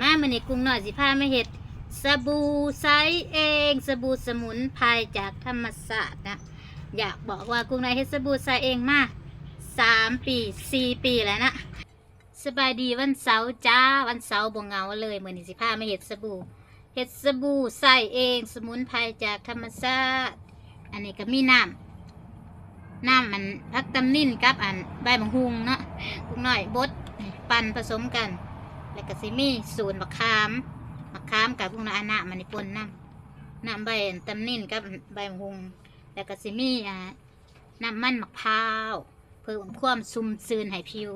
มามันนี่กุ้งหน่อยสิพามาเห็ดสบู่ไซส์เองสบู่สมุนไพรจากธรรมศาสตร์นะอยากบอกว่ากรุงหน่อยเห็ดสบู่ไซส์เองมาสามปีสี่ปีแล้วนะสบายดีวันเสาร์จ้าวันเสาร์บ่เงาเลยเหมือนสิพามาเห็ดสบู่เห็ดสบู่ใส่เอง สมุนไพรจากธรรมศาสตร์อันนี้ก็มีน้ำน้ำมันพักตำนิ่นกับอันใบบังฮุงเนาะกุ้งหน่อยบดปั่นผสมกัน แล้วก็สิมีสูตรมะขามมะขามกับพวกนั้นอันน้ำมันนี่ปนน้ำน้ำใบตำนินกับใบมะฮุงแล้วก็สิมีอ่าน้ำมันมะพร้าว เพิ่มความซุ่มซืนให้ผิว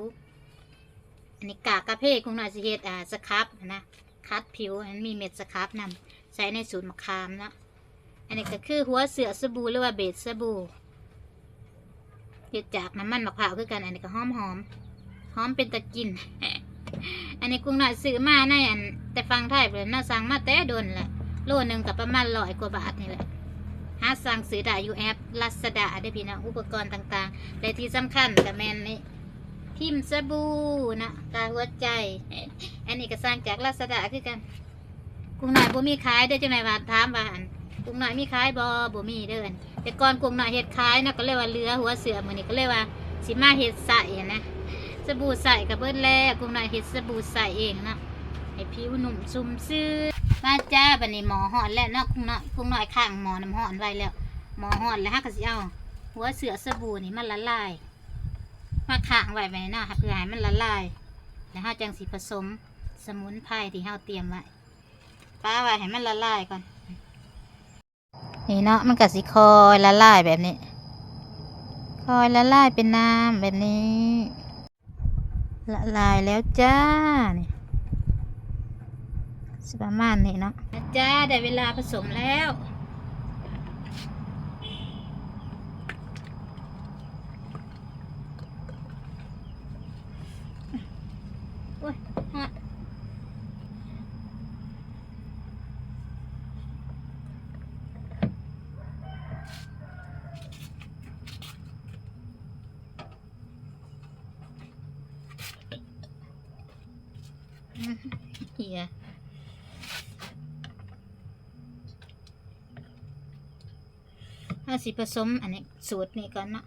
อันนี้กากกระเพกคงน่าสิเฮ็ดอ่าสครับนะคัดผิวอันมีเม็ดสครับนำใส่ในสูตรมะขามนะอันนี้ก็คือหัวเสือสบู่หรือว่าเบสสบู่เฮ็ดจากน้ำมันมะพร้าวคือกันอันนี้ก็หอมหอมหอมเป็นตะกิน อันนี้กุ้งหน่อยซื้อมาในอัน แต่ฟังไทยเปเลยน่าสั่งมาแต่โดนแหละ โลหนึ่งกับประมาณร้อยกว่าบาทนี่แหละหาสั่งซื้อได้อยู่แอปลัสดาได้พี่น้องอุปกรณ์ต่างๆ และที่สำคัญกับแมนนี่พิมพ์สบู่นะตาหัวใจ อันนี้ก็สร้างจากลัสดาคือกัน กุ้งหน่อยบ่มีขายเด้อจังไหนว่าถามว่าอันกุ้งหน่อยมีขายบ่บ่มีเด้ออันแต่ก่อนกุ้งหน่อยเฮ็ดขายนะก็เลยว่าเรือหัวเสือมือนี้ก็เลยว่าสิมาเฮ็ดใส่นะ สบู่ใส่กับเบิดแล้วกุ้งหน่อยเฮ็ดสบู่ใส่เองนะให้ผิวหนุ่มซุ่มซื่อมาจ้าบัดนี้หมอหอนแล้วเนาะกุ้งน้อยกุ้งน้อยข้างหมอน้ำหอนไว้แล้วหมอหอนแล้วฮะก็สิเอาหัวเสือสบู่นี่มันละลายมาข้างไว้ไว้เนาะเพื่อให้มันละลายแล้วเฮาจังสิผสมสมุนไพรที่เฮาเตรียมไว้ป้าไว้ให้มันละลายก่อนนี่เนาะมันก็สิคอยละลายแบบนี้ คอยละลายเป็นน้ำแบบนี้ ละลายแล้วจ้านี่สิประมาณนี้เนาะจ้าได้เวลาผสมแล้ว โอ้ยฮะ เฮียถ้าสิผสมอันนี้สูตรนี้ก่อนเนาะ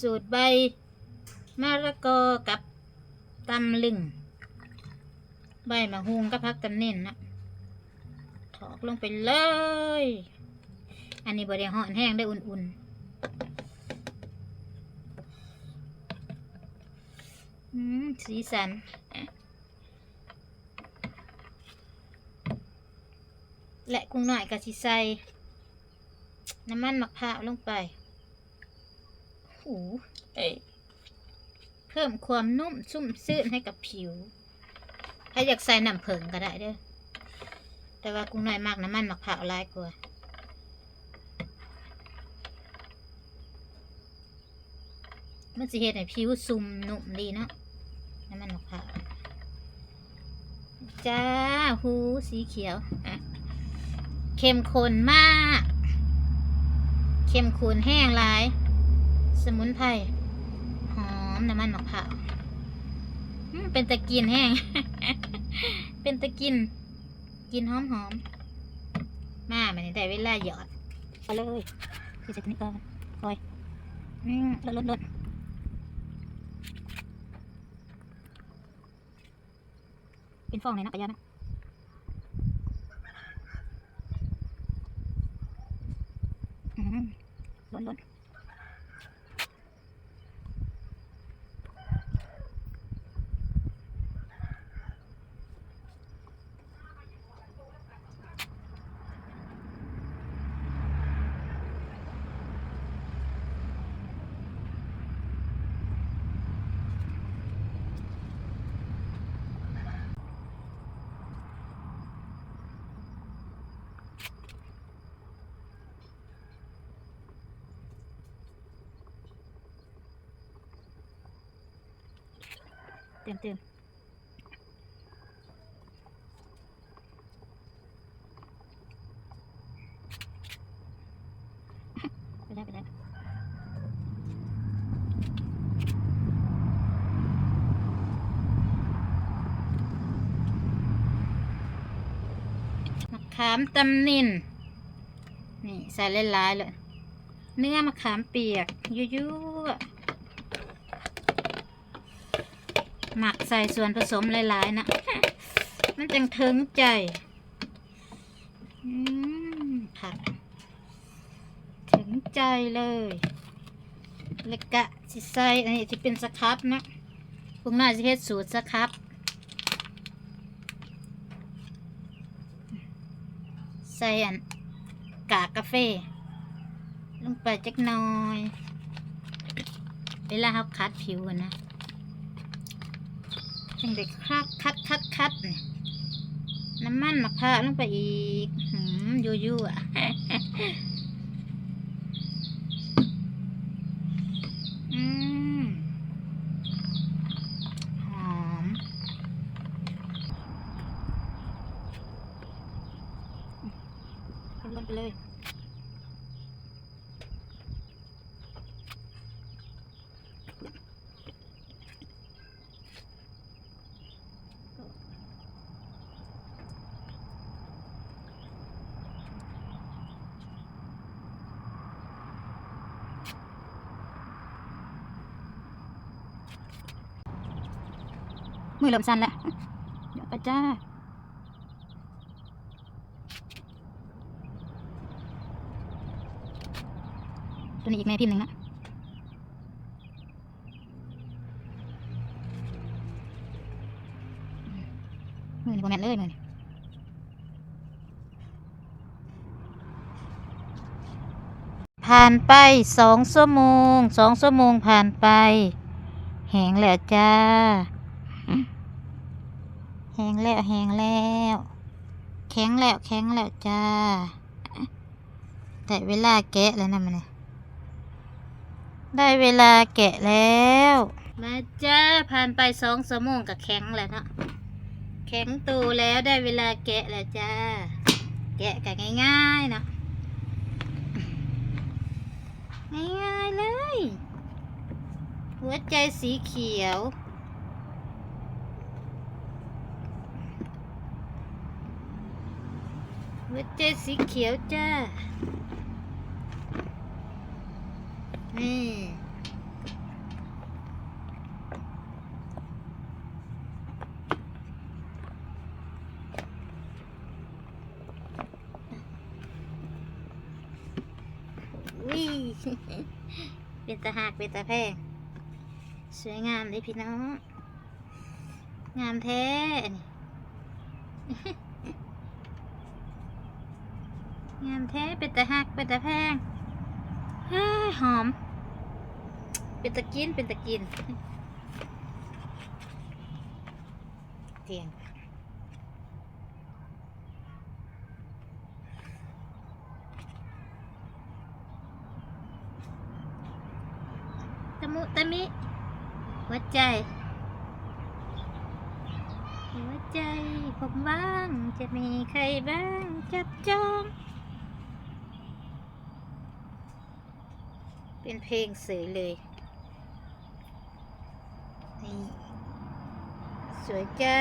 สูตรใบมะละกอกับตำลึง ใบมะฮุงกับพักตำเน่นนะถอกลงไปเลย อันนี้บริหอนแห้งได้อุ่นๆสีสัน และกุ้งหน่อยกับสิใส่น้ำมันมะพร้าวลงไปหูเอ้ยเพิ่มความนุ่มชุ่มซื่นให้กับผิว ถ้าอยากใส่น้ำผึ้งก็ได้เด้อ แต่ว่ากุ้งน้อยมากน้ำมันมะพร้าวหลายกว่ามันสิเฮ็ดให้ผิวซุ่มนุ่มดีเนาะน้ำมันมะพร้าวจ้า หู สีเขียวอะ เข้มข้นมาก เข้มข้นแห้งหลาย สมุนไพร หอมน้ำมันมะพร้าวเป็นตะกินแห้ง เป็นตะกิน กินหอมหอม มามันได้เวลาหยอดเอาเลยคือจะนี่ก่อนคอยอืมลดลดลดเป็นฟองเลยนะกระยานะ 暖暖。 ต็มเต็มไปได้ไปได้มะขามตำนินนี่ใส่หลายเลย เนื้อมะขามเปียกยั่วๆ หมักใส่ส่วนผสมหลายๆนะ มันจังถึงใจอืมผักถึงใจเลยแล้วกะสิใส่อันนี้ที่เป็นสครับนะพวกน่าจะเฮ็ดสูตรสครับใส่อันกากกาแฟลงไปจักหน่อย เวลาเขาคัดผิวนะ จังเด็กคัดคัดคัดคัดน้ำมันมะพร้าวลงไปอีกหืมยั่วยั่วๆอะอืมหอมลงไปเลย มือเริ่มสั่นแล้วเดี๋ยวไปจ้าตัวนี้อีกแม่พิมพ์หนึ่งนะมือนี่โมแมนเลยมือนี่ผ่านไปสองชั่วโมงสองชั่วโมงผ่านไป แหงแล้วจ้า แหงแล้วแหงแล้ว แข็งแล้วแข็งแล้วจ้าแต่เวลาแกะแล้วนะมันเนี่ยได้เวลาแกะแล้ว มาจ้าผ่านไปสองชั่วโมงกับแข็งแล้วเนาะ แข็งตูแล้วได้เวลาแกะแล้วจ้า แกะกันง่ายๆเนาะ ง่ายๆเลย หัวใจสีเขียว หัวใจสีเขียวจ้า นี่วิเป็นตาหักเป็นตาแพง สวยงามเลยพี่น้อง งามแท้อันนี้ งามแท้เป็นตาหักเป็นตาแพงฮ้ยหอม เป็นตะกินเป็นตะกินเตียงตะมุตะมิหัวใจหัวใจผมว่างจะมีใครบ้างจับจอง เป็นเพลงเสยเลยนี่สวยจ้า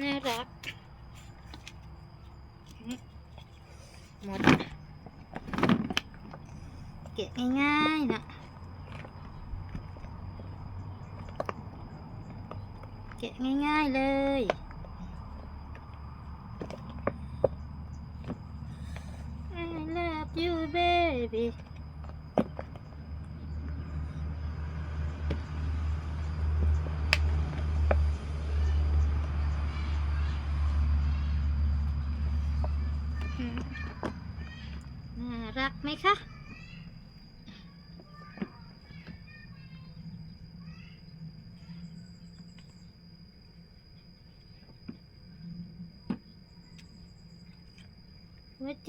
น่ารัก หมด เกะง่ายๆนะ เกะ ง่าย ๆเลย I love you baby น่ารักไหมคะ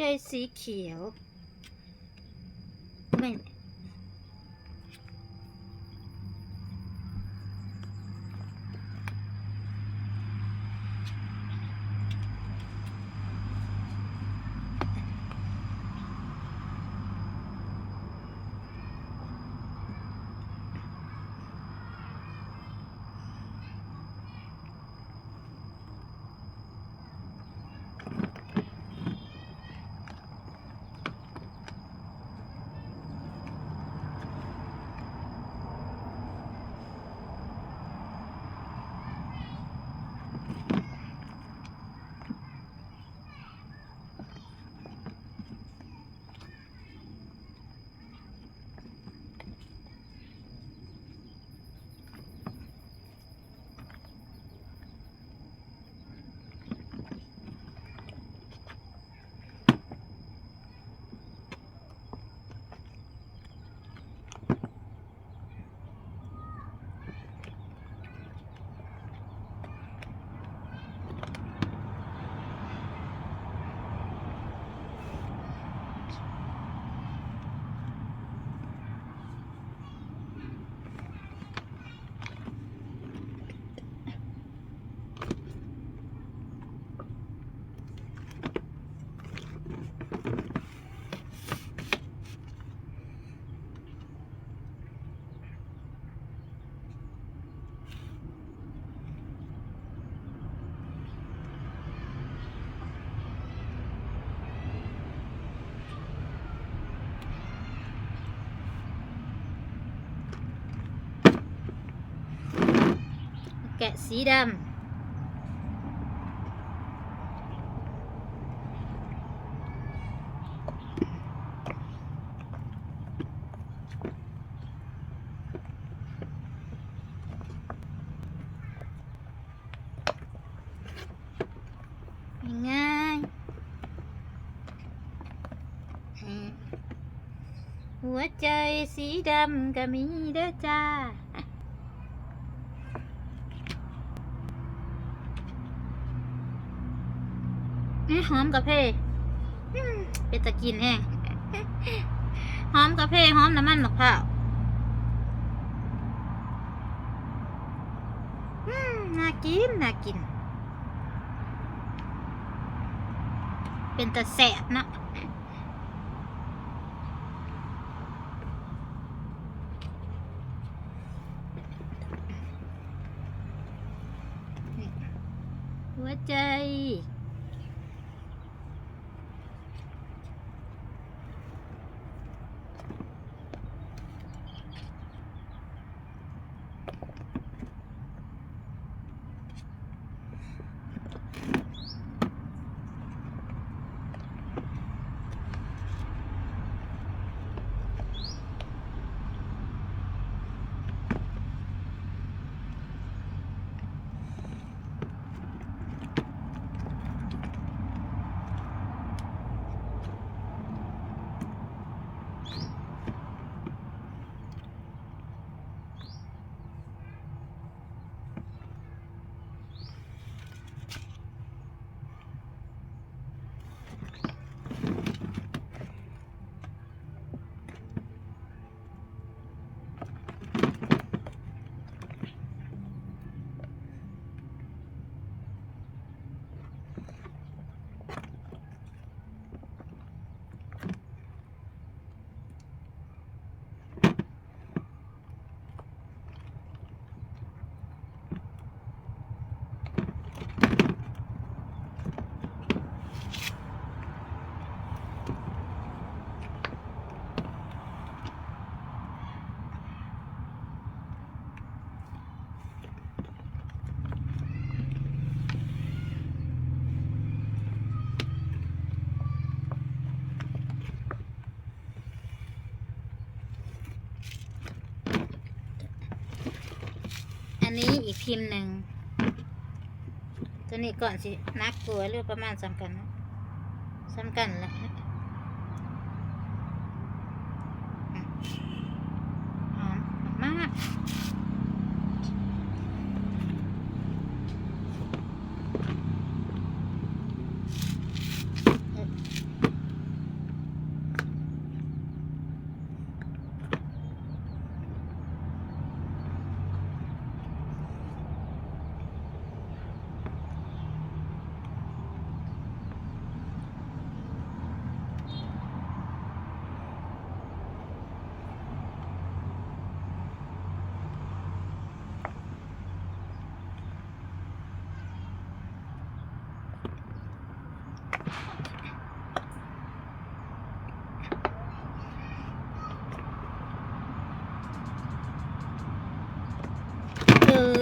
ใจสีเขียว ไม่ แกะสีดำง่ายๆอืมหัวใจสีดำก็มีเด้อจ้า หอมกะเพราอืมเป็นตะกินแห้งหอมกะเพราหอมน้ำมันมะพร้าวอืมน่ากินน่ากิน เป็นตะแสบเนาะนี่หัวใจ อันนี้อีกพิมพ์หนึ่ง ตัวนี้ก่อนสินักกลัวาหรือประมาณสำคัญนะสำคัญแหละหอมมาก คือ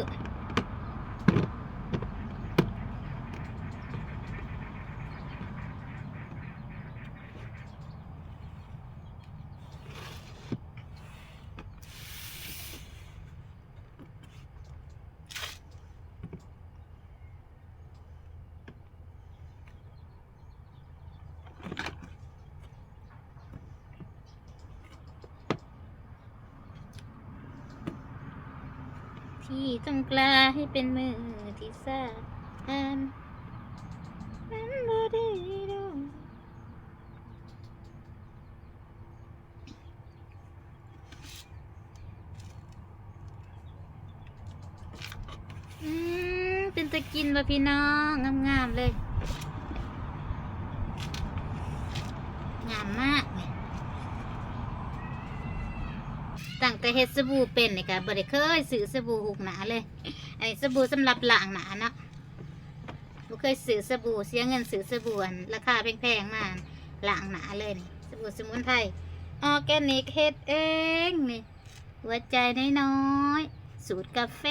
ที่ต้องกลาให้เป็นมือที่สาอันมันบ่ได้ดอกอืมเป็นตะกินว่ะพี่น้องงามๆเลย งามมากเนี่ย ตั้ง แต่เฮ็ดสบู่เป็นนี่ค่ะบ่ได้เคยซื้อสบู่หุกหนาเลยอันนี้สบู่สำหรับล้างหนาเนาะบ่เคยซื้อสบู่เสียเงินซื้อสบู่อันราคาแพงๆมาล้างหนาเลยนี่สบู่สมุนไพรออร์แกนิกเฮ็ดเองนี่หัวใจน้อยๆสูตรกาแฟ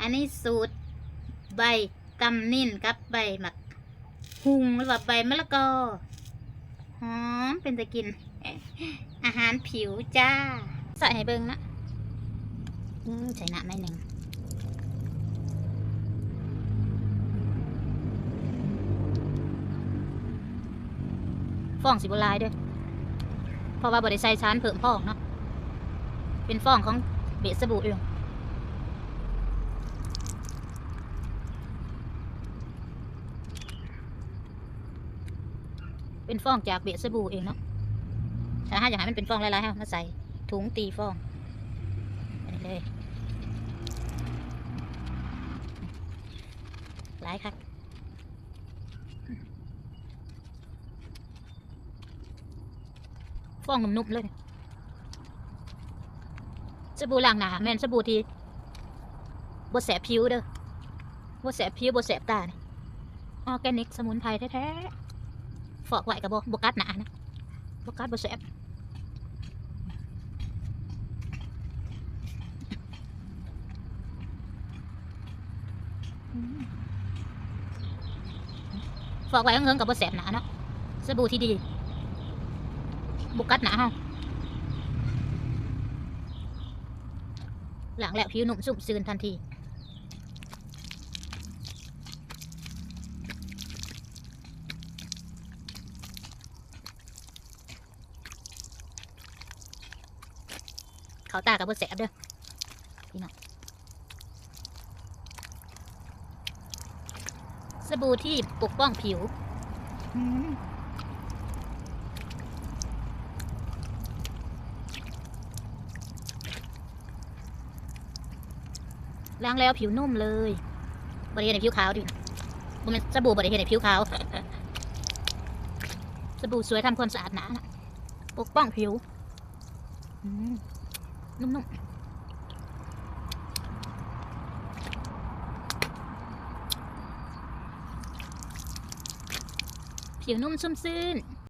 อันนี้สูตรใบตำนินกับใบหมักหุงหรือว่าใบมะละกอหอมเป็นตะกิน อาหารผิวจ้า ส่ให้เบิ่งนะใส่น้ำหน่หนึ่งฟองสิบลายด้วยเพราะว่าบริใส่ชานเพิ่มฟองเนาะเป็นฟองของเบสบู่เองเป็นฟองจากเบสบู่เองเนาะถ้าอยากให้มันเป็นฟองลายๆให้มาใส่ ถุงตีฟองเลยหลายครับฟองนุ่มๆเลยสบู่ล้างหน้าแม่นสบู่ที่บดแสบผิวเด้อบดแสบผิวบดแสบตาเนี่ยออแกนิกสมุนไพรแท้ๆฟอกไว้กับบบกัดหนานะบกัดบแสบ ฟอกไว้เงิงกับบแสบหนาเนาะสบู่ที่ดี บุกัดหนาเฮาหลังแล้วผิวหนุ่มสุ่มซืนทันทีเขาตากับบแสบเด้อพี่น้อง บู่ที่ปกป้องผิว ล้างแล้วผิวนุ่มเลยบริเวณผิวขาวดิบ่แมันสบู่บริเวณผิวขาว สบู่สวยทำความสะอาดหนา ปกป้องผิว นุ่มๆ ผิวนุ่มชุ่มซื่น